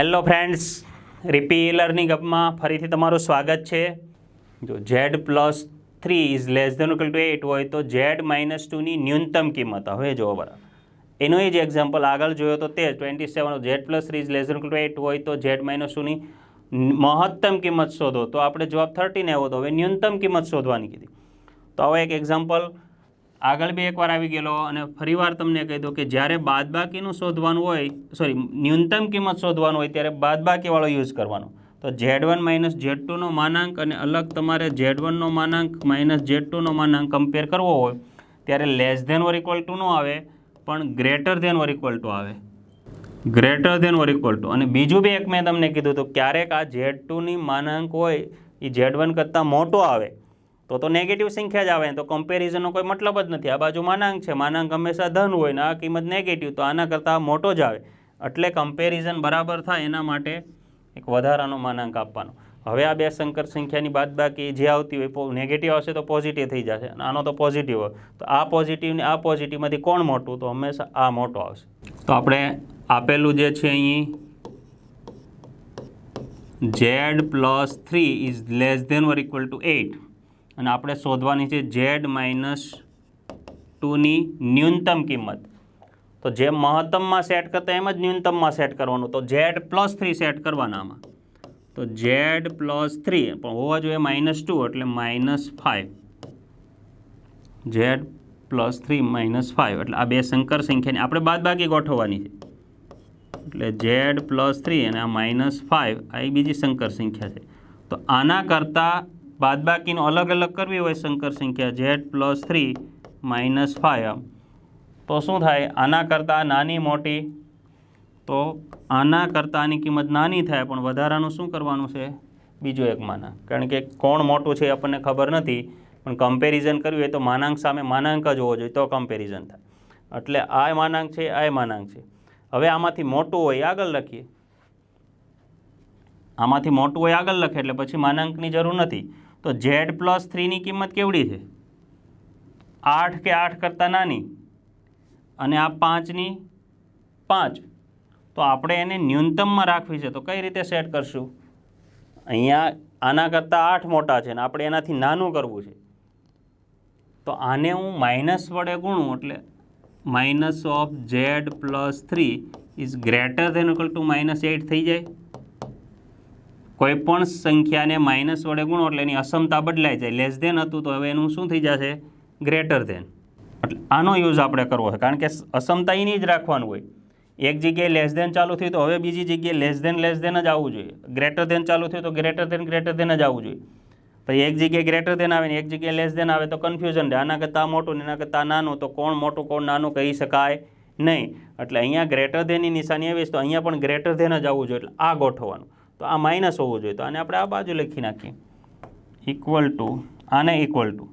Hello friends, રીપી learning ફરીથી તમારું સ્વાગત છે. જો Z plus three is less than equal to eight હોય તો ઝેડ માઇનસ ટુની ન્યૂનતમ કિંમત, હવે જો બરાબર. એનો એ જ એક્ઝામ્પલ આગળ જોયો તો તે twenty seven Z plus three is less than equal to eight હોય તો ઝેડ માઇનસ ટુની મહત્તમ કિંમત શોધો. તો આપણે જવાબ થર્ટીન આવ્યો તો હવે ન્યૂનતમ કિંમત શોધવાની કીધી. તો હવે એક એક્ઝામ્પલ આગળ બી એકવાર આવી ગયેલો અને ફરીવાર તમને કહી દઉં કે જ્યારે બાદબાકીનું શોધવાનું હોય સોરી ન્યૂનતમ કિંમત શોધવાનું હોય ત્યારે બાદબાકીવાળો યુઝ કરવાનો. તો ઝેડ વન માઇનસ ઝેડ ટુનો માનાંક અને અલગ તમારે ઝેડ વનનો માનાંક માઇનસ ઝેડ ટુનો માનાંક કમ્પેર કરવો હોય, ત્યારે less than or equal to નો આવે, પણ greater than or equal to આવે. Greater than or equal to અને બીજું બી એક મેં તમને કીધું હતું, ક્યારેક આ ઝેડ ટુની માનાંક હોય, એ ઝેડ વન કરતાં મોટો આવે. તો તો નેગેટિવ સંખ્યા જ આવે તો કમ્પેરિઝનનો કોઈ મતલબ જ નથી. આ બાજુ માનાંક છે. માનાંક હંમેશા ધન હોય ને, આ કિંમત નેગેટિવ તો આના કરતાં મોટો જ આવે. એટલે કમ્પેરિઝન બરાબર થાય એના માટે એક વધારાનો માનાંક આપવાનો. હવે આ બે સંકર સંખ્યાની બાદ બાકી જે આવતી હોય નેગેટિવ આવશે તો પોઝિટિવ થઈ જશે. અને આનો તો પોઝિટિવ હોય. તો આ પોઝિટિવ ને આ પોઝિટિવમાંથી કોણ મોટું? તો હંમેશા આ મોટો આવશે. તો આપણે આપેલું જે છે અહીં Z plus three is less than or equal to eight અને આપણે શોધવાની છે ઝેડ માઇનસ ટુની ન્યૂનતમ કિંમત. તો જે મહત્તમમાં સેટ કરતા એમ જ ન્યૂનતમમાં સેટ કરવાનું. તો ઝેડ પ્લસ થ્રી સેટ કરવાના આમાં. તો ઝેડ પ્લસ થ્રી, પણ હોવા જોઈએ માઇનસ ટુ, એટલે minus five. Z plus three minus five, એટલે આ બે સંકર સંખ્યાની આપણે બાદબાકી ગોઠવવાની છે. એટલે ઝેડ પ્લસ થ્રી અને આ માઇનસ ફાઇવ, આ બીજી સંકર સંખ્યા છે. તો આના કરતાં બાદબાકીનો અલગ અલગ કરવી હોય સંકર સંખ્યા Z plus three minus five તો શું થાય? આના કરતાં નાની મોટી. તો આના કરતાં આની કિંમત નાની થાય, પણ વધારાનું શું કરવાનું છે? બીજું એક માના કારણ કે કોણ મોટું છે આપણને ખબર નથી, પણ કમ્પેરિઝન કરવું હોય તો માનાંક સામે માનાંક જ હોવો જોઈએ, તો કમ્પેરિઝન થાય. એટલે આ માનાંક છે, આ માનાંક છે. હવે આમાંથી મોટું હોય આગળ લખીએ. આમાંથી મોટું હોય આગળ લખે, એટલે પછી માનાંકની જરૂર નથી. તો ઝેડ પ્લસ થ્રીની કિંમત કેવડી છે? આઠ કે આઠ કરતાં નાની અને આ પાંચની પાંચ. તો આપણે એને ન્યૂનતમમાં રાખવી છે. તો કઈ રીતે સેટ કરશું? અહીંયા આના કરતાં આઠ મોટા છે ને આપણે એનાથી નાનું કરવું છે. તો આને હું માઇનસ વડે ગુણું એટલે minus of Z plus three is greater than equal to minus eight થઈ જાય. કોઈ પણ સંખ્યાને માઇનસ વડે ગુણો એટલે એની અસમતા બદલાઈ જાય. લેસ દેન હતું તો હવે એનું શું થઈ જશે? ગ્રેટર ધેન એટલે આનો યુઝ આપણે કરવો છે. કારણ કે અસમતા એની જ રાખવાનું હોય. એક જગ્યાએ લેસ દેન ચાલુ થયું તો હવે બીજી જગ્યાએ લેસ ધેન લેસ દેન જ આવવું જોઈએ. ગ્રેટર દેન ચાલુ થયું તો ગ્રેટર ધેન ગ્રેટર દેન જ આવવું જોઈએ. પછી એક જગ્યાએ ગ્રેટર દેન આવે ને એક જગ્યાએ લેસ દેન આવે તો કન્ફ્યુઝન રહે. આના કરતાં મોટું ને એના કરતાં નાનું તો કોણ મોટું, કોણ નાનું કહી શકાય નહીં. એટલે અહીંયા ગ્રેટર દેનની નિશાની આવી તો અહીંયા પણ ગ્રેટર ધેન જ આવવું જોઈએ. એટલે આ ગોઠવવાનું. તો આ માઇનસ હોવું જોઈએ. તો આને આપણે આ બાજુ લખી નાખીએ. ઇક્વલ ટુ આને equal to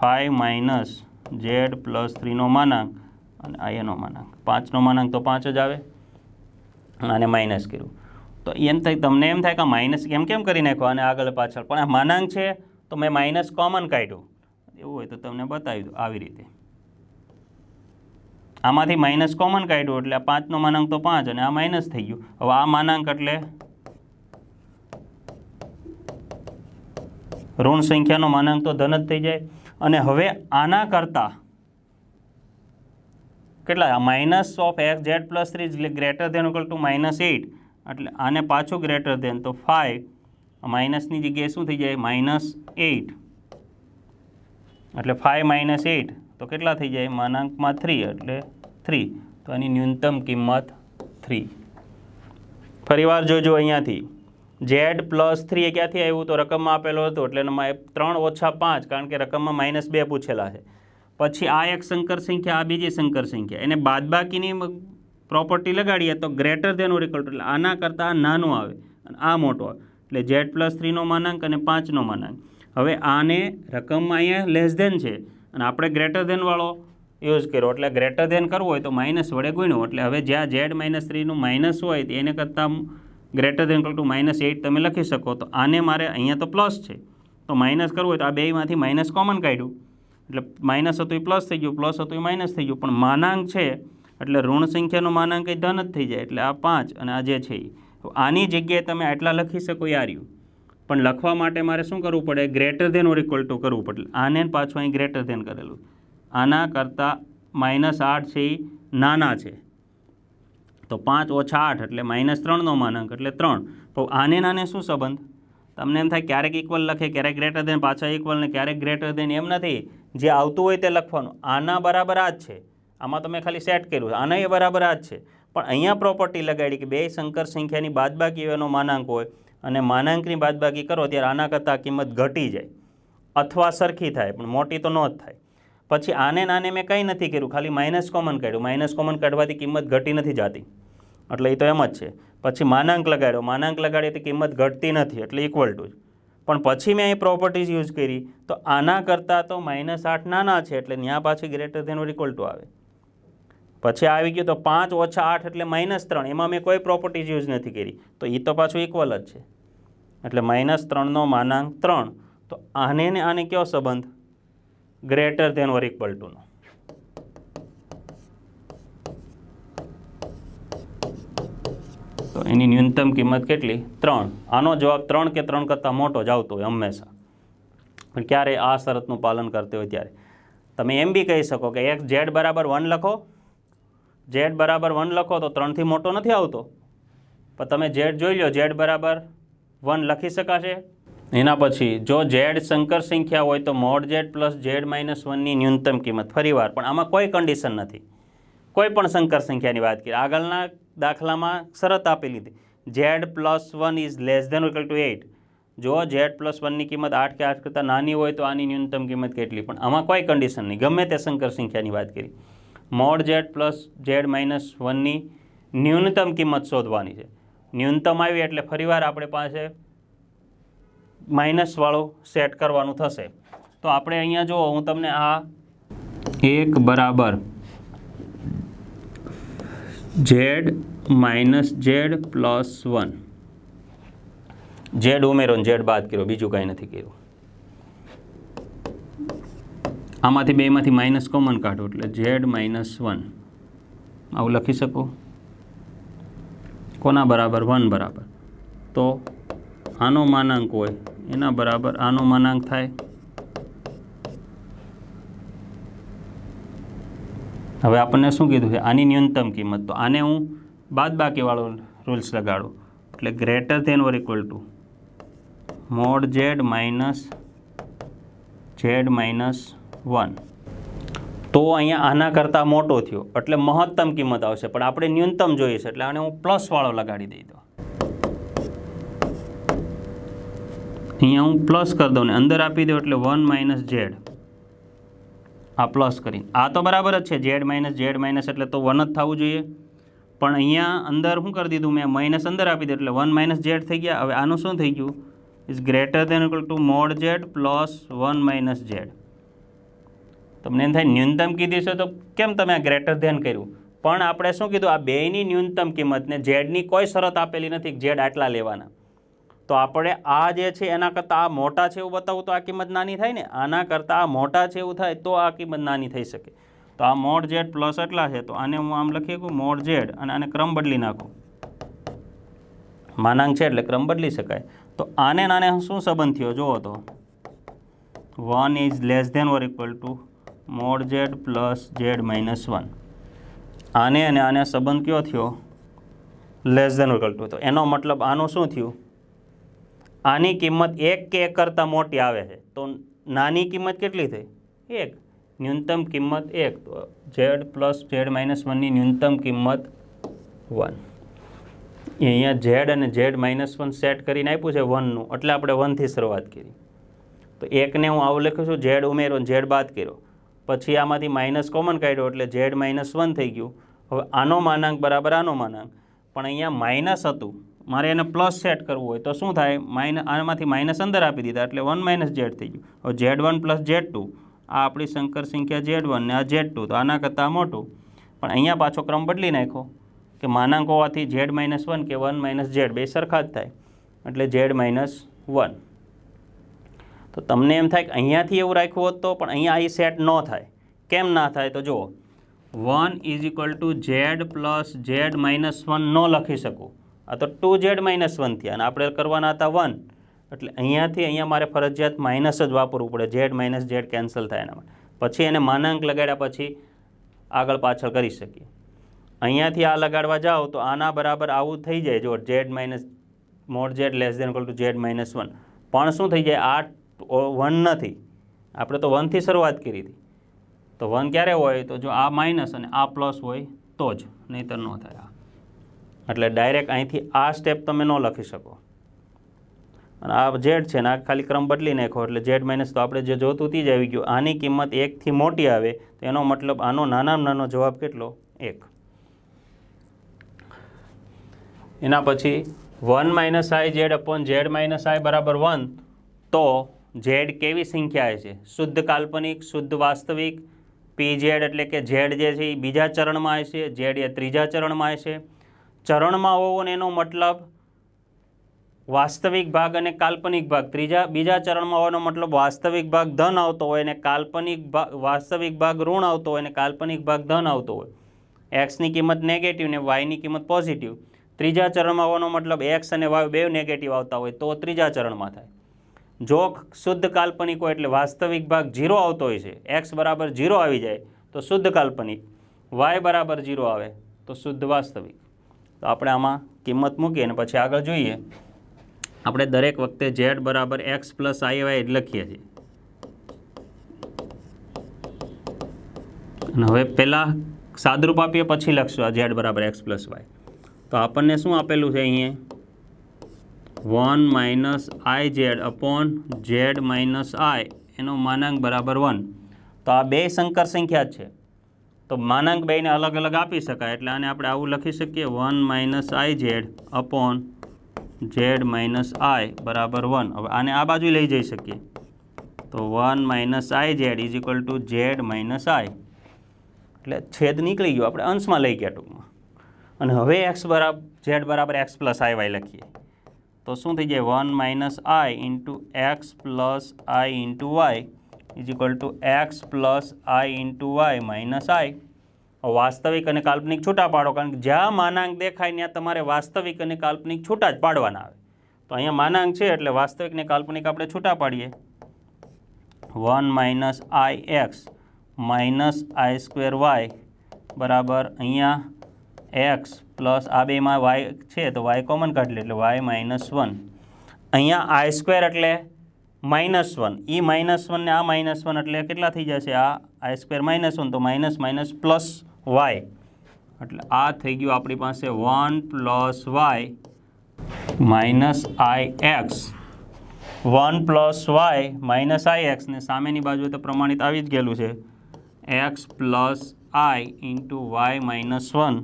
five minus Z plus થ્રીનો માનાંક અને આ માનાંક. પાંચનો માનાંક તો પાંચ જ આવે. આને માઇનસ કર્યું. તો એમ થાય, તમને એમ થાય કે માઇનસ કેમ કેમ કરી નાખો અને આગળ પાછળ. પણ આ માનાંક છે, તો મેં માઇનસ કોમન કાઢ્યું. એવું હોય તો તમને બતાવી દઉં આવી રીતે. આમાંથી માઇનસ કોમન કાઢ્યું એટલે આ પાંચનો માનાંક તો પાંચ અને આ માઇનસ થઈ ગયું. હવે આ માનાંક એટલે ઋણ સંખ્યાનો માનાંક તો ધન જ થઈ જાય. અને હવે આના કરતાં કેટલા? Minus of X Z plus three એટલે greater than equal to minus eight એટલે આને પાછું ગ્રેટર ધેન તો ફાઇવ માઇનસની જગ્યાએ શું થઈ જાય? માઇનસ એઇટ એટલે ફાઇવ માઇનસ એઇટ તો કેટલા થઈ જાય? માનાંકમાં થ્રી એટલે થ્રી તો એની ન્યૂનતમ કિંમત થ્રી ફરીવાર જોજો અહીંયાથી. ઝેડ પ્લસ થ્રી એ ક્યાંથી આવ્યું? તો રકમમાં આપેલો હતો એટલે એમાં ત્રણ ઓછા પાંચ, કારણ કે રકમમાં માઇનસ બે પૂછેલા છે. પછી આ એક સંકર સંખ્યા, આ બીજી સંકર સંખ્યા. એને બાદબાકીની પ્રોપર્ટી લગાડીએ તો ગ્રેટર ધેન ઓર એટલે આના કરતાં નાનું આવે અને આ મોટો આવે. એટલે ઝેડ પ્લસ થ્રીનો માનાંક અને પાંચનો માનાંક. હવે આને રકમમાં અહીંયા લેસ ધેન છે. અને આપણે ગ્રેટર દેનવાળો યુઝ કર્યો. એટલે ગ્રેટર દેન કરવો હોય તો માઇનસ વડે ગુણ્યો. એટલે હવે જ્યાં ઝેડ માઇનસ થ્રીનું માઇનસ હોય એને કરતાં greater than equal to minus eight તમે લખી શકો. તો આને મારે અહીંયા તો પ્લસ છે. તો માઇનસ કરવું હોય તો આ બેમાંથી માઇનસ કોમન કાઢ્યું. એટલે માઇનસ હતું એ પ્લસ થઈ ગયું પ્લસ હતું એ માઇનસ થઈ ગયું. પણ માનાંક છે, એટલે ઋણ સંખ્યાનો માનાંક એ ધન જ થઈ જાય. એટલે આ પાંચ અને આ જે છે એ આની જગ્યાએ તમે આટલા લખી શકો એ આર્યું. પણ લખવા માટે મારે શું કરવું પડે? Greater than or equal to કરવું પડે. આને પાછું અહીં ગ્રેટર ધેન કરેલું. આના કરતાં માઇનસ આઠ છે એ નાના છે. તો પાંચ ઓછા આઠ એટલે માઇનસ ત્રણનો માનાંક એટલે ત્રણ. તો આને નાને શું સંબંધ? તમને એમ થાય ક્યારેક ઇક્વલ લખે, ક્યારેક ગ્રેટર દેન પાછા ઇક્વલ ને ક્યારેક ગ્રેટર દેન એમ નથી. જે આવતું હોય તે લખવાનું. આના બરાબર આ જ છે. આમાં તમે ખાલી સેટ કર્યું આના એ બરાબર આ જ છે. પણ અહીંયા પ્રોપર્ટી લગાડી કે બે સંકર સંખ્યાની બાદબાકી એનો માનાંક હોય અને માનાંકની બાદબાકી કરો ત્યારે આના કરતાં કિંમત ઘટી જાય. અથવા સરખી થાય, પણ મોટી તો ન જ થાય. પછી આને નાને મેં કંઈ નથી કર્યું, ખાલી માઇનસ કોમન કાઢ્યું. માઇનસ કોમન કાઢવાથી કિંમત ઘટી નથી જતી. એટલે એ તો એમ જ છે. પછી માનાંક લગાડ્યો. માનાંક લગાડીએ તો કિંમત ઘટતી નથી, એટલે ઇક્વલ ટુ જ. પણ પછી મેં અહીં પ્રોપર્ટીઝ યુઝ કરી, તો આના કરતાં તો માઇનસ આઠ નાના છે, એટલે ત્યાં પાછી greater than or equal to આવે. પછી આવી ગયું તો પાંચ ઓછા આઠ એટલે માઇનસ ત્રણ. એમાં મેં કોઈ પ્રોપર્ટીઝ યુઝ નથી કરી. તો એ તો પાછું ઇક્વલ જ છે. એટલે માઇનસ ત્રણનો માનાંક ત્રણ. તો આને ને આને કયો સંબંધ? ગ્રેટર ધેન ઓર ઇક્વલ ટુનો તો એની ન્યૂનતમ કિંમત કેટલી? ત્રણ. આનો જવાબ ત્રણ કે ત્રણ કરતાં મોટો જ આવતો હોય હંમેશા. પણ ક્યારે આ શરતનું પાલન કરતી હોય ત્યારે. તમે એમ બી કહી શકો કે એક ઝેડ બરાબર વન લખો. ઝેડ બરાબર વન લખો તો ત્રણથી મોટો નથી આવતો. પણ તમે ઝેડ જોઈ લો, ઝેડ બરાબર વન લખી શકાશે. એના પછી, જો ઝેડ સંકર સંખ્યા હોય તો mod Z plus Z minus વનની ન્યૂનતમ કિંમત ફરીવાર, પણ આમાં કોઈ કન્ડિશન નથી. કોઈ પણ સંકર સંખ્યાની વાત કરીએ. આગળના દાખલામાં શરત આપી લીધી. Z plus one is less than equal to eight જો ઝેડ પ્લસ વનની કિંમત આઠ કે આઠ કરતાં નાની હોય તો આની ન્યૂનતમ કિંમત કેટલી? પણ આમાં કોઈ કન્ડિશન નહીં. ગમે તે સંકર સંખ્યાની વાત કરી mod Z plus Z minus વનની ન્યૂનતમ કિંમત શોધવાની છે. ન્યૂનતમ આવી એટલે ફરીવાર આપણે પાસે માઇનસવાળું સેટ કરવાનું થશે. તો આપણે અહીંયા જો હું તમને આ એક બરાબર Z minus Z plus one Z ઉમેરો ઝેડ બાદ કર્યો, બીજું કાંઈ નથી કર્યું. આમાંથી બેમાંથી માઇનસ કોમન કાઢો, એટલે ઝેડ માઇનસ વન આવું લખી શકો? કોના બરાબર? વન બરાબર. તો આનો માનાંક હોય એના બરાબર આનો માનાંક થાય. હવે આપણને શું કીધું છે? આની ન્યૂનતમ કિંમત. તો આને હું બાદબાકીવાળો રૂલ્સ લગાડું. એટલે greater than or equal to mod Z minus Z minus one તો અહીંયા આના કરતાં મોટો થયો. એટલે મહત્તમ કિંમત આવશે. પણ આપણે ન્યૂનતમ જોઈએ છે. એટલે આને હું પ્લસવાળો લગાડી દઈ દઉં. અહીંયા હું પ્લસ કરી દઉં ને અંદર આપી દઉં એટલે વન માઇનસ ઝેડ આ પ્લસ કરી. આ તો બરાબર જ છે ઝેડ માઇનસ ઝેડ માઇનસ એટલે તો વન જ થવું જોઈએ. પણ અહીંયા અંદર શું કરી દીધું મેં? માઇનસ અંદર આપી દીધું એટલે વન માઇનસ ઝેડ થઈ ગયા. હવે આનું શું થઈ ગયું? Is greater than equal to mod Z plus one minus Z તમને એમ થાય, ન્યૂનતમ કીધી છે તો કેમ તમે આ ગ્રેટર ધેન કર્યું? પણ આપણે શું કીધું? આ બેયની ન્યૂનતમ કિંમતને ઝેડની કોઈ શરત આપેલી નથી ઝેડ આટલા લેવાના. તો આપણે આ જે છે, એના કરતાં આ મોટા છે એવું બતાવું તો આ કિંમત નાની થાય ને? આના કરતાં આ મોટા છે એવું થાય તો આ કિંમત નાની થઈ શકે. તો આ મોડ ઝેડ પ્લસ એટલા છે, તો આને હું આમ લખી શકું, મોડ ઝેડ અને આને ક્રમ બદલી નાખું. માનાંક છે એટલે ક્રમ બદલી શકાય. તો આને નાને શું સંબંધ થયો? જુઓ તો. One is less than or equal to mod Z plus Z minus one આને અને આને સંબંધ કયો થયો? લેસ ધેન ઇક્વલ ટુ તો એનો મતલબ આનું શું થયું? આની કિંમત એક કે એક કરતાં મોટી આવે છે. તો નાની કિંમત કેટલી થઈ? એક. ન્યૂનતમ કિંમત એક. તો ઝેડ પ્લસ ઝેડ માઇનસ વનની ન્યૂનતમ કિંમત વન અહીંયા ઝેડ અને ઝેડ માઇનસ વન સેટ કરીને આપ્યું છે વનનું એટલે આપણે વનથી શરૂઆત કરી. તો એકને હું આવું લખું છું ઝેડ ઉમેરો ઝેડ બાદ કર્યો. પછી આમાંથી માઇનસ કોમન કાઢ્યો, એટલે ઝેડ માઇનસ વન થઈ ગયું. હવે આનો માનાંક બરાબર આનો માનાંક. પણ અહીંયા માઇનસ હતું. મારે એને પ્લસ સેટ કરવું હોય તો શું થાય? માઇનસ આમાંથી માઇનસ અંદર આપી દીધા એટલે વન માઇનસ ઝેડ થઈ ગયું. હવે Z one plus Z two આ આપણી સંકર સંખ્યા ઝેડ વન ને આ ઝેડ ટુ તો આના કરતાં મોટું. પણ અહીંયા પાછો ક્રમ બદલી નાખ્યો કે માનાંક હોવાથી ઝેડ માઇનસ વન કે વન માઇનસ ઝેડ બે સરખા જ થાય. એટલે ઝેડ માઇનસ વન તો તમને એમ થાય કે અહીંયાથી એવું રાખ્યું હોત તો, પણ અહીંયા અહીં સેટ ન થાય. કેમ ના થાય? તો જુઓ. One is equal to Z plus Z minus one ન લખી શકું. આ તો ટુ ઝેડ માઇનસ વન થયા અને આપણે કરવાના હતા વન એટલે અહીંયાથી અહીંયા મારે ફરજિયાત માઇનસ જ વાપરવું પડે. ઝેડ માઇનસ ઝેડ કેન્સલ થાય એના પછી એને માનાંક લગાડ્યા પછી આગળ પાછળ કરી શકીએ. અહીંયાથી આ લગાડવા જાઓ તો આના બરાબર આવું થઈ જાય. જો Z minus mod Z less than equal to Z minus one પણ શું થઈ જાય? આ વન નથી. આપણે તો વનથી શરૂઆત કરી હતી. તો વન ક્યારે હોય? તો જો આ માઇનસ અને આ પ્લસ હોય તો જ. નહીંતર ન થાય. એટલે ડાયરેક્ટ અહીંથી આ સ્ટેપ તમે ન લખી શકો. અને આ ઝેડ છે ને આ ખાલી ક્રમ બદલી નાખો એટલે ઝેડ માઇનસ તો આપણે જે જોતું તે જ આવી ગયું. આની કિંમત એકથી મોટી આવે, તો એનો મતલબ આનો નાનામાં નાનો જવાબ કેટલો? એક. એના પછી one minus i z upon z minus i બરાબર વન તો ઝેડ કેવી સંખ્યા છે શુદ્ધ કાલ્પનિક, શુદ્ધ વાસ્તવિક પી ઝેડ એટલે કે ઝેડ જે છે એ બીજા ચરણમાં આવે છે ઝેડ એ ત્રીજા ચરણમાં હશે. ચરણમાં હોવો ને એનો મતલબ વાસ્તવિક ભાગ અને કાલ્પનિક ભાગ. ત્રીજા, બીજા ચરણમાં હોવાનો મતલબ વાસ્તવિક ભાગ ધન આવતો હોય અને કાલ્પનિક ભાગ, વાસ્તવિક ભાગ ઋણ આવતો હોય અને કાલ્પનિક ભાગ ધન આવતો હોય. એક્સની કિંમત નેગેટિવ ને વાયની કિંમત પોઝિટિવ ત્રીજા ચરણમાં હોવાનો મતલબ એક્સ અને વાય બે નેગેટિવ આવતા હોય તો ત્રીજા ચરણમાં થાય. જો શુદ્ધ કાલ્પનિક હોય એટલે વાસ્તવિક ભાગ ઝીરો આવતો હોય છે. એક્સ બરાબર ઝીરો આવી જાય તો શુદ્ધ કાલ્પનિક. વાય બરાબર ઝીરો આવે તો શુદ્ધ વાસ્તવિક. તો આપણે આમાં કિંમત મૂકીએ અને પછી આગળ જોઈએ. આપણે દરેક વખતે ઝેડ બરાબર એક્સ પ્લસ આઈ વાય લખીએ છીએ. અને હવે પહેલાં સાદરૂપ આપીએ, પછી લખશું આ ઝેડ બરાબર એક્સ પ્લસ વાય તો આપણને શું આપેલું છે અહીંયા? One minus i z upon z minus i એનો માનાંક બરાબર વન તો આ બે સંકર સંખ્યા છે. તો માનાંક બેને અલગ અલગ આપી શકાય એટલે આને આપણે આવું લખી શકીએ. One minus i z upon z minus i બરાબર વન. હવે આને આ બાજુ લઈ જઈ શકીએ. તો one minus i z is equal to z minus i. એટલે છેદ નીકળી ગયો આપણે અંશમાં લઈ ગયા ટૂંકમાં. અને હવે એક્સ બરાબર ઝેડ બરાબર એક્સ પ્લસ આઈ વાય લખીએ. તો શું થઈ જાય? One minus i into x plus i into y. Is equal to x plus i into y minus i વાસ્તવિક અને કાલ્પનિક છૂટા પાડો, કારણ કે જ્યાં માનાંક દેખાય ત્યાં તમારે વાસ્તવિક અને કાલ્પનિક છૂટા જ પાડવાના આવે. તો અહીંયા માનાંક છે એટલે વાસ્તવિક ને કાલ્પનિક આપણે છૂટા પાડીએ. One minus i x minus i square y બરાબર અહીંયા એક્સ પ્લસ આ બેમાં વાય છે, તો વાય કોમન કાઢી લે એટલે વાય માઇનસ વન. અહીંયા આઈ સ્ક્વેર એટલે માઇનસ વન. એ માઇનસ વન ને આ માઇનસ વન એટલે કેટલા થઈ જશે? આ આઈ સ્ક્વેર માઇનસ વન, તો માઇનસ માઇનસ પ્લસ વાય. એટલે આ થઈ ગયું આપણી પાસે one plus y minus i x. One plus y minus i x ને સામેની બાજુએ તો પ્રમાણિત આવી જ ગયેલું છે. X plus i into y minus one.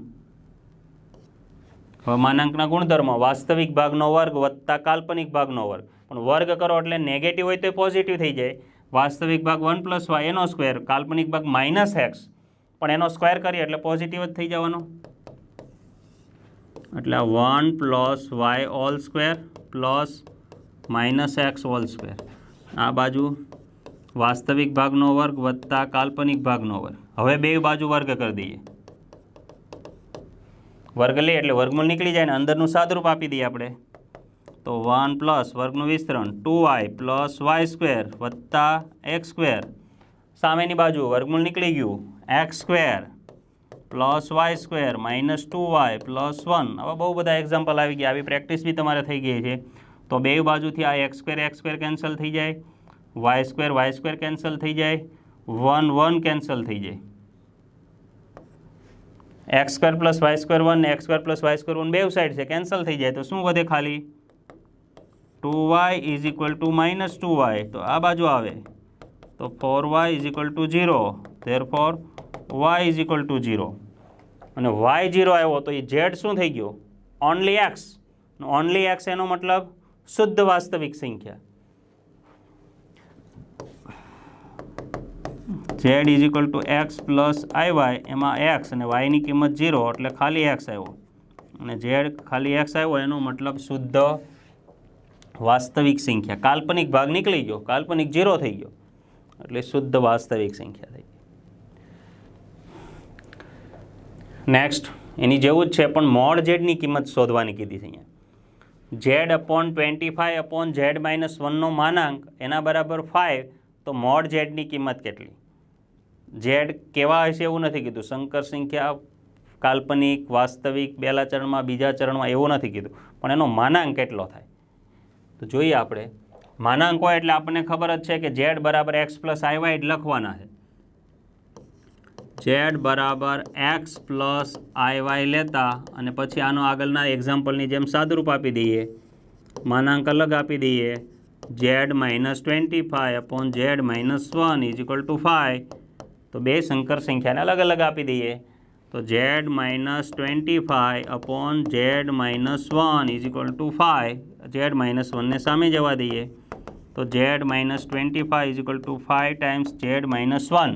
હવે માનાંકના ગુણધર્મ, વાસ્તવિક ભાગનો વર્ગ વત્તા કાલ્પનિક ભાગનો વર્ગ. પણ વર્ગ કરો એટલે નેગેટિવ હોય તો પોઝિટિવ થઈ જાય. વાસ્તવિક ભાગ વન પ્લસ વાય એનો સ્ક્વેર કાલ્પનિક ભાગ માઇનસ એક્સ પણ એનો સ્ક્વેર કરીએ એટલે પોઝિટિવ જ થઈ જવાનો. એટલે one plus y all square plus minus x all square આ બાજુ વાસ્તવિક ભાગનો વર્ગ વત્તા કાલ્પનિક ભાગનો વર્ગ. હવે બે બાજુ વર્ગ કરી દઈએ. વર્ગ લઈએ એટલે વર્ગમૂળ નીકળી જાય ને અંદરનું સાદરૂપ આપી દઈએ આપણે. તો વન પ્લસ વર્ગનું વિસ્તરણ two y plus y square વત્તા એક્સ સ્ક્વેર. સામેની બાજુ વર્ગમૂળ નીકળી ગયું. X square plus y square minus two y plus one. હવે બહુ બધા એક્ઝામ્પલ આવી ગયા. આવી પ્રેક્ટિસ બી તમારે થઈ ગઈ છે. તો બે બાજુથી આ x square x square cancel થઈ જાય. Y square y square cancel થઈ જાય. વન વન કેન્સલ થઈ જાય. X square plus y square one, x square plus y square one બે સાઈડ છે. કેન્સલ થઈ જાય. તો શું વધે ખાલી? Two y is equal to minus two y. તો આ બાજુ આવે. તો four y is equal to zero. There four y is equal to zero. અને વાય ઝીરો આવ્યો તો એ ઝેડ શું થઈ ગયો? ઓનલી એક્સ ઓનલી એક્સ એનો મતલબ શુદ્ધ વાસ્તવિક સંખ્યા. Z is equal to x plus i y એમાં એક્સ અને વાયની કિંમત ઝીરો, એટલે ખાલી એક્સ આવ્યો. અને ઝેડ ખાલી એક્સ આવ્યો, એનો મતલબ શુદ્ધ વાસ્તવિક સંખ્યા. કાલ્પનિક ભાગ નીકળી ગયો. કાલ્પનિક ઝીરો થઈ ગયો. એટલે શુદ્ધ વાસ્તવિક સંખ્યા થઈ નેક્સ્ટ એની જેવું જ છે, પણ મોડ ઝેડની કિંમત શોધવાની કીધી છે અહીંયા. Z upon twenty five upon z minus વનનો માનાંક, એના બરાબર ફાઇવ તો મોડ ઝેડની કિંમત કેટલી? ઝેડ કેવા હશે એવું નથી કીધું. સંકર સંખ્યા, કાલ્પનિક, વાસ્તવિક પહેલા ચરણમાં, બીજા ચરણમાં એવું નથી કીધું. પણ એનો માનાંક કેટલો થાય? તો જોઈએ આપણે. માનાંક હોય એટલે આપણને ખબર જ છે કે ઝેડ બરાબર એક્સ પ્લસ આઈવાય વાય લખવાના છે. ઝેડ બરાબર એક્સ પ્લસ આઈવાય લેતા અને પછી આનો આગળના એક્ઝામ્પલની જેમ સાદુરૂપ આપી દઈએ. માનાંક અલગ આપી દઈએ. Z minus twenty five upon z minus one is equal to five. તો બે સંકર સંખ્યાને અલગ અલગ આપી દઈએ. તો z minus twenty five upon z minus one is equal to five. Z minus વનને સામે જવા દઈએ. તો z minus twenty five is to five times z minus one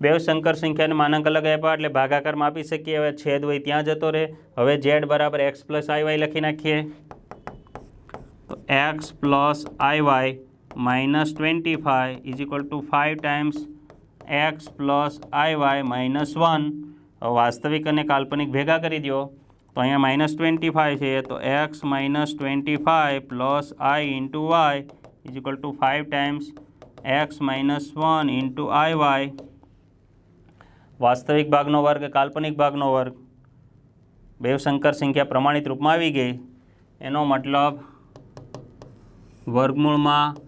બે સંકર સંખ્યાને માનાંક અલગ આપ્યા એટલે ભાગાકારમાં આપી શકીએ. હવે છેદ હોય ત્યાં જતો રહે. હવે ઝેડ બરાબર એક્સ પ્લસ આઈ વાય લખી નાખીએ. તો x plus i y minus twenty five is equal to five times x plus i y minus one વાસ્તવિક અને કાલ્પનિક ભેગા કરી દો તો અહીંયા માઇનસ ટ્વેન્ટી ફાઇવ છે, તો x minus twenty five plus i into y is to five times x minus one into i y વાસ્તવિક ભાગનો વર્ગ કાલ્પનિક ભાગનો વર્ગ? બે સંકર સંખ્યા પ્રમાણિત રૂપમાં આવી ગઈ. એનો મતલબ વર્ગમૂળમાં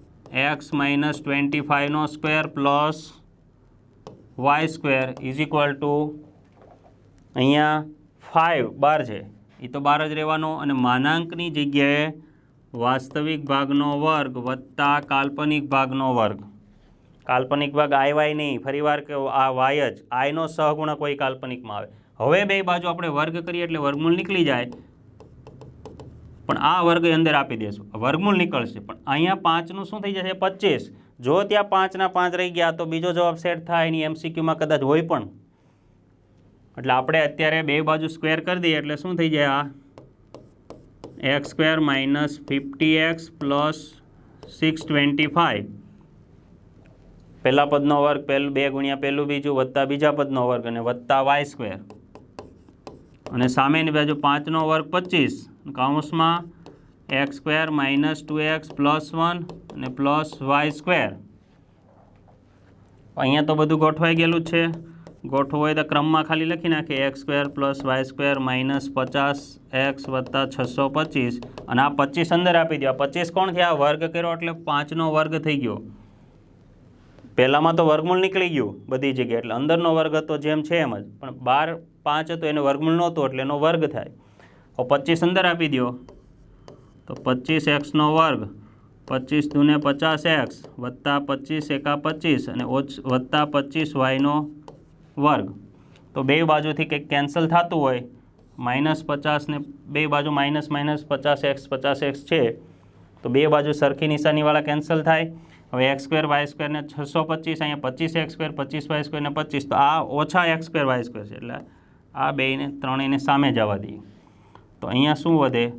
x minus twenty ફાઇવનો square plus y square is equal to અહીંયા ફાઇવ બાર છે. એ તો બાર જ રહેવાનો અને માનાંકની જગ્યાએ વાસ્તવિક ભાગનો વર્ગ વત્તા કાલ્પનિક ભાગનો વર્ગ. કાલ્પનિક ભાગ આઈ વાય નહીં ફરીવાર કે આ વાય જ. આઈનો સહગુણક કોઈ કાલ્પનિકમાં આવે. હવે બે બાજુ આપણે વર્ગ કરીએ એટલે વર્ગમૂળ નીકળી જાય. પણ આ વર્ગ અંદર આપી દેશું. વર્ગમૂળ નીકળશે. પણ અહીંયા પાંચનું શું થઈ જશે? પચીસ જો ત્યાં પાંચના પાંચ રહી ગયા તો બીજો જવાબ સેટ થાય એની એમસીક્યુમાં કદાચ હોય પણ. એટલે આપણે અત્યારે બે બાજુ સ્ક્વેર કરી દઈએ એટલે શું થઈ જાય આ? X square minus fifty x plus six twenty five પહેલા પદનો વર્ગ પહેલું બે ગુણ્યા પહેલું બીજું વત્તા બીજા પદનો વર્ગ અને વત્તા વાય સ્ક્વેર અને સામેની બાજુ પાંચનો વર્ગ પચીસ. કાઉન્સમાં x square minus two x plus one અને પ્લસ વાય સ્ક્વેર અહીંયા તો બધું ગોઠવાઈ ગયેલું છે. ગોઠવું હોય તો ક્રમમાં ખાલી લખી નાખીએ. X square plus y square minus પચાસ એક્સ વત્તા છસો પચીસ. અને આ પચીસ અંદર આપી દો. આ પચીસ કોણ થયા? વર્ગ કર્યો એટલે પાંચનો વર્ગ થઈ ગયો. પહેલાંમાં તો વર્ગમૂળ નીકળી ગયું બધી જગ્યાએ. એટલે અંદરનો વર્ગ હતો જેમ છે એમ જ. પણ બાર પાંચ હતો, એનો વર્ગમૂળ નહોતો, એટલે એનો વર્ગ થાય. હવે પચીસ અંદર આપી દો. તો પચીસ એક્સનો વર્ગ. પચીસ દૂને પચાસ એક્સ વત્તા પચીસ એકા પચીસ. અને ઓછ વત્તા પચીસ વાયનો વર્ગ. તો બે બાજુથી કંઈક કેન્સલ થતું હોય, માઇનસ પચાસને બે બાજુ માઇનસ માઇનસ પચાસ એક્સ પચાસ એક્સ છે, તો બે બાજુ સરખી નિશાનીવાળા કેન્સલ થાય. હવે એક્સ સ્ક્વેર વાય સ્ક્વેરને છસો પચીસ, અહીંયા પચીસ એક્સ સ્ક્વેર, પચીસ વાય સ્ક્વેર ને પચીસ. તો આ ઓછા એક્સ સ્ક્વેર વાય સ્ક્વેર છે, એટલે આ બેને ત્રણેયને સામે જવા દઈએ. તો અહીંયા શું વધે?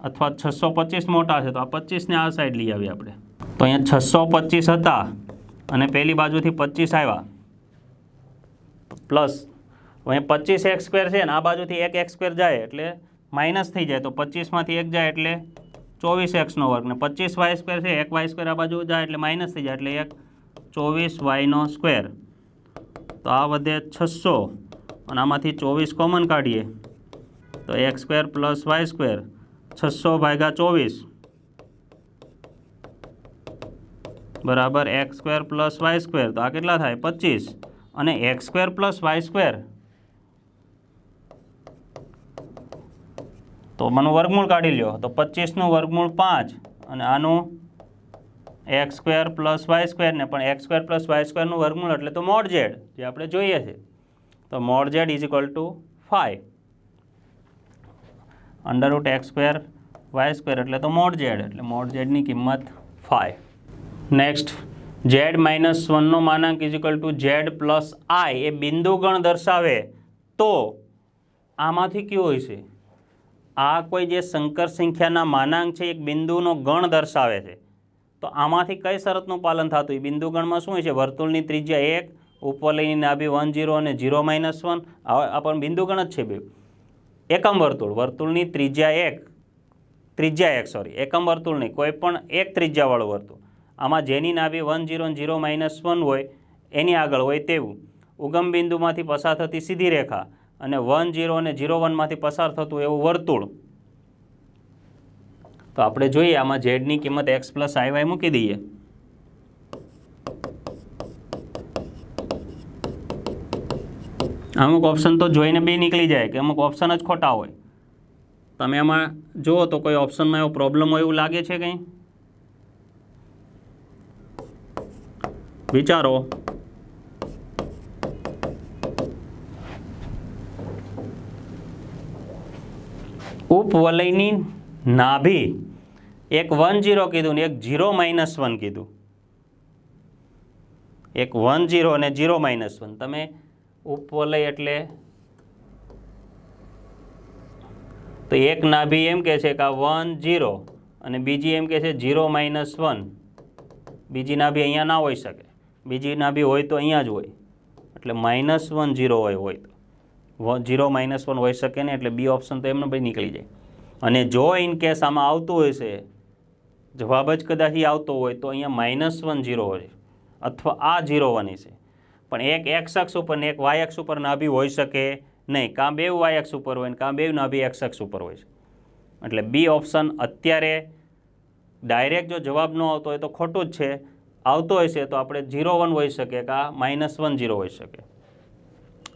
અથવા છસો પચીસ મોટા છે, તો આ પચીસને આ સાઈડ લઈ આવીએ આપણે. તો અહીંયા છસો પચીસ હતા અને પહેલી બાજુથી પચીસ આવ્યા. પ્લસ. અહીં પચીસ એક્સ સ્ક્વેર છે ને, આ બાજુથી એક એક્સ સ્ક્વેર જાય એટલે માઇનસ થઈ જાય. તો પચીસમાંથી એક જાય એટલે ચોવીસ એક્સનો વર્ગ. ને પચીસ વાય સ્ક્વેર છે, એક વાય સ્ક્વેર આ બાજુ જાય એટલે માઇનસ થઈ જાય એટલે એક ચોવીસ વાયનો સ્ક્વેર. તો આ વધે છસો. અને આમાંથી ચોવીસ કોમન કાઢીએ. તો x square plus y square, છસો ભાગ્યા ચોવીસ. બરાબર, x square plus y square. તો આ કેટલા થાય? પચીસ. અને x square plus y square. તો મને વર્ગમૂળ કાઢી લ્યો. તો પચીસનું વર્ગમૂળ પાંચ અને આનું એક્સ સ્ક્વેર પ્લસ વાય સ્ક્વેરને પણ એક્સ સ્ક્વેર પ્લસ વાય સ્ક્વેરનું વર્ગમૂળ એટલે તો મોડ ઝેડ, જે આપણે જોઈએ છે. તો mod Z is equal to five. Under root X square, Y square એટલે તો મોડ ઝેડ, એટલે મોડ ઝેડની કિંમત ફાઈવ. નેક્સ્ટ ઝેડ માઇનસ વનનો માનાંક is equal to z plus i એ બિંદુગણ દર્શાવે તો આમાંથી કયું હોય છે? આ કોઈ જે સંકર સંખ્યાના માનાંક છે, એક બિંદુનો ગણ દર્શાવે છે. તો આમાંથી કઈ શરતનું પાલન થતું? હોય બિંદુગણમાં શું હોય છે? વર્તુળની ત્રિજ્યા એક ઉપવલયની નાભી વન જીરો અને જીરો માઇનસ વન. આ પણ બિંદુગણ જ છે બે. એકમ વર્તુળ, વર્તુળની ત્રિજ્યા એક. ત્રિજ્યા એક સોરી એકમ વર્તુળ નહીં કોઈ પણ એક ત્રિજ્યાવાળું વર્તુળ. આમાં જેની નાભી one zero zero minus one હોય, એની આગળ હોય તેવું. ઉગમ બિંદુમાંથી પસાર થતી સીધી રેખા અને વન જીરો અને જીરો વનમાંથી પસાર થતું એવું વર્તુળ. તો આપણે જોઈએ આમાં ઝેડની કિંમત એક્સ પ્લસ આઈવાય મૂકી દઈએ. અમુક ઓપ્શન તો જોઈને બી નીકળી જાય કે અમુક ઓપ્શન જ ખોટા હોય. તમે એમાં જુઓ તો કોઈ ઓપ્શનમાં એવો પ્રોબ્લેમ હોય એવું લાગે છે કંઈ? વિચારો. ઉપવલયની નાભી એક વન જીરો કીધું ને એક જીરો માઇનસ વન કીધું. એક વન જીરો અને જીરો માઇનસ વન. તમે ઉપવલય એટલે તો એક નાભી એમ કહે છે કે આ વન જીરો અને બીજી એમ કહે છે જીરો માઇનસ વન. બીજી નાભી અહીંયા ના હોઈ શકે. બીજી નાભી હોય તો અહીંયા જ હોય. એટલે માઇનસ વન જીરો હોય હોય તો. જીરો માઇનસ વન હોઈ શકે ને એટલે બી ઓપ્શન તો એમને ભાઈ નીકળી જાય. અને જો ઇન કેસ આમાં આવતું હોય છે, જવાબ જ કદાચ આવતો હોય તો અહીંયા માઇનસ વન જીરો હોય અથવા આ જીરો વન છે પણ એક એક્સ અક્ષ ઉપર ને એક વાય અક્ષ ઉપર નાભી હોઈ શકે નહીં. કાં બે વાય અક્ષ ઉપર હોય ને કાં બે નાભી એક્સ અક્ષ ઉપર હોય છે. એટલે બી ઓપ્શન અત્યારે ડાયરેક્ટ જો જવાબ ન આવતો હોય તો ખોટું જ છે. આવતો હોય છે તો આપણે જીરો વન હોઈ શકે આ માઇનસ વન ઝીરો હોઈ શકે.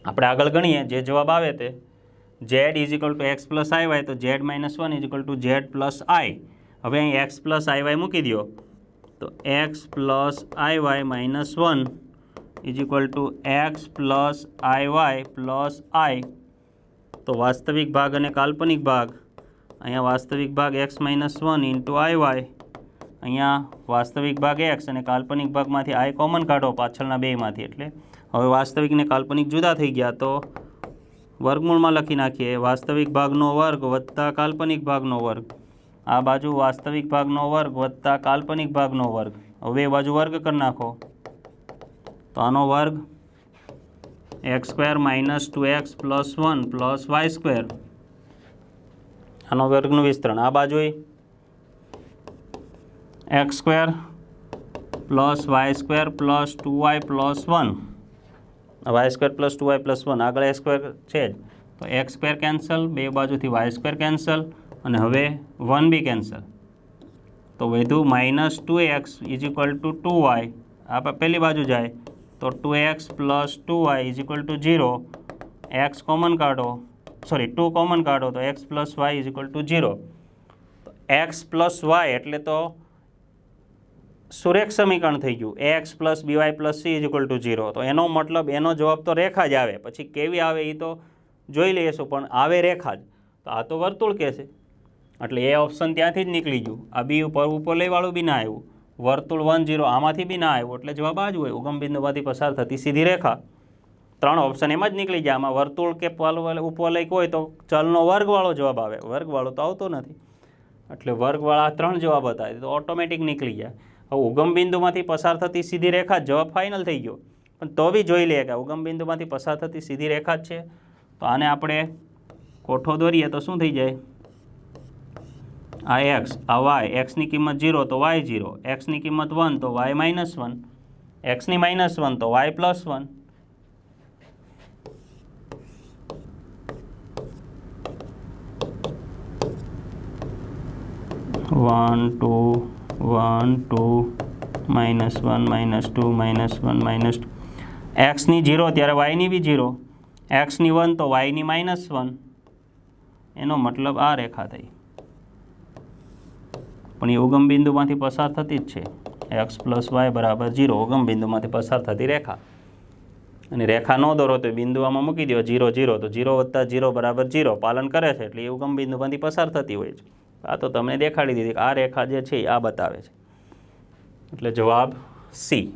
આપણે આગળ ગણીએ, જે જવાબ આવે તે, z is equal to x plus i y, તો z minus one is equal to z plus i. હવે અહીં એક્સ પ્લસ આઈ વાય મૂકી દો તો x plus i y minus one is equal to x plus i y plus i. તો વાસ્તવિક ભાગ અને કાલ્પનિક ભાગ. અહીંયા વાસ્તવિક ભાગ x minus one into i y. અહીંયા વાસ્તવિક ભાગ એક્સ અને કાલ્પનિક ભાગમાંથી આઈ કોમન કાઢો પાછળના બેમાંથી એટલે. હવે વાસ્તવિક ને કાલ્પનિક જુદા થઈ ગયા તો વર્ગમૂળમાં લખી નાખીએ. વાસ્તવિક ભાગનો વર્ગ વત્તા કાલ્પનિક ભાગનો વર્ગ. આ બાજુ વાસ્તવિક ભાગનો વર્ગ વત્તા કાલ્પનિક ભાગનો વર્ગ. હવે એ બાજુ વર્ગ કરી નાખો. તો આનો વર્ગ x square minus two x plus one plus y square આનો વર્ગનું વિસ્તરણ આ બાજુ x square plus y square plus two y plus one. Y square plus two y plus one આગળ એક્સ સ્ક્વેર છે જ. તો એક્સ સ્ક્વેર કેન્સલ, બે બાજુથી વાય સ્ક્વેર કેન્સલ અને હવે વન બી કેન્સલ. તો વધ્યું minus two x is equal to two y. આ પહેલી બાજુ જાય. તો two x plus two y is equal to zero. X common કાઢો. સોરી, ટુ કોમન કાઢો તો x plus y is equal to zero. X plus y એટલે તો સુરેખ સમીકરણ થઈ ગયું. X plus b y plus c is to zero તો એનો મતલબ, એનો જવાબ તો રેખા જ આવે. પછી કેવી આવે એ તો જોઈ લઈશું, પણ આવે રેખા જ. તો આ તો વર્તુળ કહેશે એટલે એ ઓપ્શન ત્યાંથી જ નીકળી ગયું. આ બી ઉપર ઉપરલયવાળું બી ના આવ્યું. વર્તુળ વન જીરો આમાંથી બી ના આવ્યું. એટલે જવાબ આ જ હોય. ઉગમબિંદુમાંથી પસાર થતી સીધી રેખા. ત્રણ ઓપ્શન એમાં જ નીકળી જાય આમાં વર્તુળ કે પલ ઉપવલય હોય તો ચલનો વર્ગવાળો જવાબ આવે. વર્ગવાળો તો આવતો નથી. એટલે વર્ગવાળા ત્રણ જવાબ હતા. તો ઓટોમેટિક નીકળી જાય ઉગમ બિંદુમાંથી પસાર થતી સીધી રેખા જવાબ ફાઇનલ થઈ ગયો. પણ તો બી જોઈ લઈએ કે ઉગમ બિંદુમાંથી પસાર થતી સીધી રેખા જ છે. તો આને આપણે કોઠો દોરીએ તો શું થઈ જાય? આ એક્સ આ વાય એક્સની કિંમત ઝીરો તો વાય ઝીરો એક્સની કિંમત વન તો વાય માઇનસ વન એક્સની માઇનસ વન તો y plus one one two one two minus one minus two minus one minus two એક્સની zero ત્યારે વાયની બી જીરો એક્સની વન તો વાયની માઇનસ વન એનો મતલબ આ રેખા થઈ. પણ એ ઉગમ બિંદુમાંથી પસાર થતી જ છે. એક્સ પ્લસ વાય બરાબર જીરો ઉગમ બિંદુમાંથી પસાર થતી રેખા. અને રેખા ન દોરો તો બિંદુ આમાં મૂકી દો જીરો જીરો તો જીરો વત્તા જીરો બરાબર જીરો પાલન કરે છે એટલે એ ઉગમ બિંદુમાંથી પસાર થતી હોય છે. આ તો તમને દેખાડી દીધી. આ રેખા જે છે આ બતાવે છે. એટલે જવાબ સી.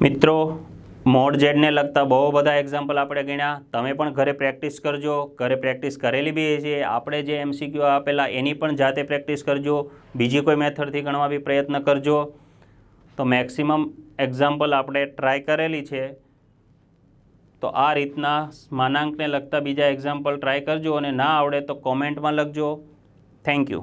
મિત્રો મોડ ઝેડને લગતા બહુ બધા એક્ઝામ્પલ આપણે ગણ્યા. તમે પણ ઘરે પ્રેક્ટિસ કરજો. ઘરે પ્રેક્ટિસ કરેલી બી છે. આપણે જે એમસીક્યુ આપેલા, એની પણ જાતે પ્રેક્ટિસ કરજો. બીજી કોઈ મેથડથી ગણવા બી પ્રયત્ન કરજો. તો મેક્સિમમ એક્ઝામ્પલ આપણે ટ્રાય કરેલી છે. તો આ રીતના માનાંકને લગતા બીજા એક્ઝામ્પલ ટ્રાય કરજો અને ના આવડે તો કોમેન્ટમાં લખજો. Thank you